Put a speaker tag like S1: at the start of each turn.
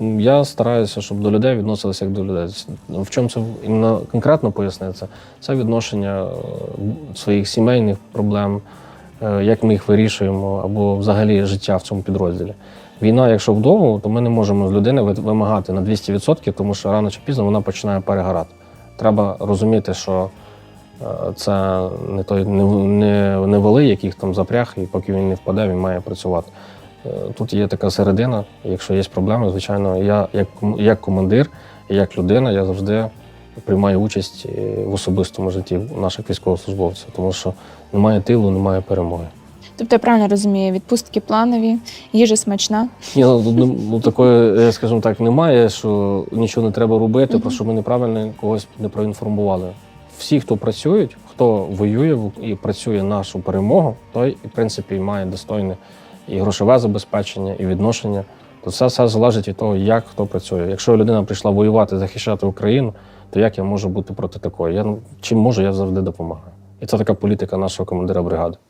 S1: Я стараюся, щоб до людей відносилися як до людей. В чому це іменно конкретно поясниться? Це відношення е, своїх сімейних проблем, е, як ми їх вирішуємо, або взагалі життя в цьому підрозділі. Війна, якщо вдома, то ми не можемо з людини вимагати на 200%, тому що рано чи пізно вона починає перегорати. Треба розуміти, що е, це не той не, не, не воли, яких там запряг, і поки він не впаде, він має працювати. Е, Тут є така середина. Якщо є проблеми, звичайно, я як, як командир і як людина, я завжди приймаю участь е, в особистому житті наших військовослужбовців, тому що немає тилу, немає перемоги.
S2: Тобто я правильно розумію, відпустки планові, їжа смачна.
S1: Ні, ну, ну, такої, е, скажімо так, немає, що нічого не треба робити, просто щоб ми неправильно когось не проінформували. Всі, хто працюють, хто воює і працює нашу перемогу, той, в принципі, має достойне і грошове забезпечення, і відношення. То це все залежить від того, як хто працює. Якщо людина прийшла воювати, захищати Україну, то як я можу бути проти такої? Я ну, чим можу, я завжди допомагаю. І це така політика нашого командира бригади.